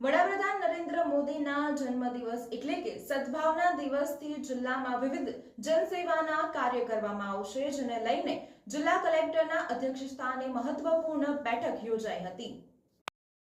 વડાપ્રધાન નરેન્દ્ર મોદીના જન્મદિવસ એટલે કે સદભાવના દિવસથી જિલ્લામાં વિવિધ જનસેવાના કાર્ય કરવામાં આવશે, જેને લઈને જિલ્લા કલેક્ટરના અધ્યક્ષસ્થાને મહત્વપૂર્ણ બેઠક યોજાઈ હતી.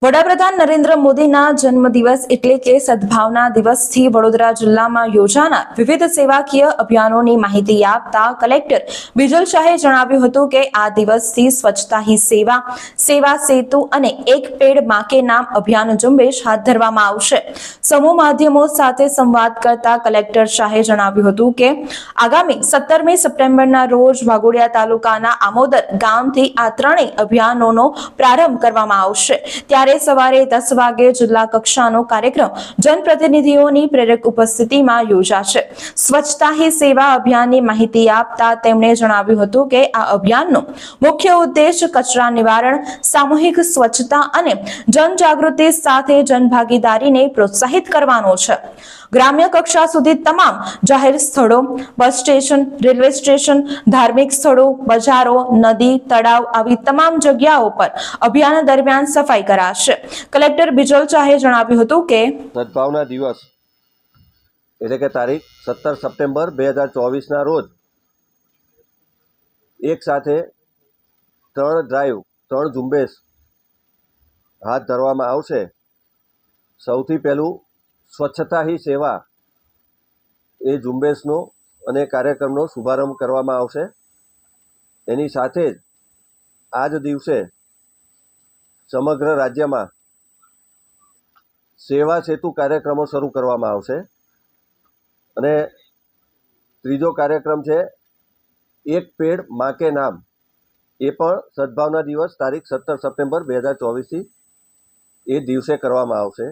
વડાપ્રધાન નરેન્દ્ર મોદીના જન્મદિવસ એટલે કે સદભાવના દિવસથી વડોદરા જિલ્લામાં યોજાનાર વિવિધ સેવાકીય અભિયાનોની માહિતી આપતા કલેક્ટર બિજલ શાહે જણાવ્યું હતું કે આ દિવસથી સ્વચ્છતા હી સેવા સેવા સેતુ અને એક પેડ માકે નામ અભિયાન ઝુંબેશ હાથ ધરવામાં આવશે. સમૂહ માધ્યમો સાથે સંવાદ કરતા કલેક્ટર શાહે જણાવ્યું હતું કે, આગામી સત્તરમી સપ્ટેમ્બરના રોજ વાઘોડિયા તાલુકાના આમોદર ગામથી આ ત્રણેય અભિયાનોનો પ્રારંભ કરવામાં આવશે. ત્યારે સવારે દસ વાગે જિલ્લા કક્ષાનો કાર્યક્રમ જનપ્રતિનિધિઓની પ્રેરક ઉપસ્થિતિમાં યોજાશે. સ્વચ્છતા હી સેવા અભિયાનની માહિતી આપતા તેમણે જણાવ્યું હતું કે આ અભિયાનનો મુખ્ય ઉદ્દેશ કચરા નિવારણ, સામૂહિક સ્વચ્છતા અને જનજાગૃતિ સાથે જનભાગીદારીને પ્રોત્સાહિત કરવાનો છે. ગ્રામ્ય કક્ષા સુધી તમામ જાહેર સ્થળો, બસ સ્ટેશન, રેલવે સ્ટેશન, ધાર્મિક સ્થળો, બજારો, નદી, તળાવ આવી તમામ જગ્યાઓ પર અભિયાન દરમિયાન સફાઈ કરાશે. કલેક્ટર બિજલ શાહે જણાવ્યું હતું કે સદભાવના દિવસ, એટલે કે તારીખ સત્તર સપ્ટેમ્બર બે હજાર ચોવીસના રોજ એક સાથે ત્રણ ડ્રાઈવ ત્રણ ઝુંબેશ હાથ ધરવામાં આવશે. સૌથી પહેલું સ્વચ્છતા હી સેવા એ ઝુંબેશનો અને કાર્યક્રમનો શુભારંભ કરવામાં આવશે. એની સાથે જ આ જ દિવસે સમગ્ર રાજ્યમાં સેવા સેતુ કાર્યક્રમો શરૂ કરવામાં આવશે. અને ત્રીજો કાર્યક્રમ છે, એક પેડમાં કે નામ. એ પણ સદભાવના દિવસ તારીખ સત્તર સપ્ટેમ્બર બે હજાર ચોવીસથી એ દિવસે કરવામાં આવશે.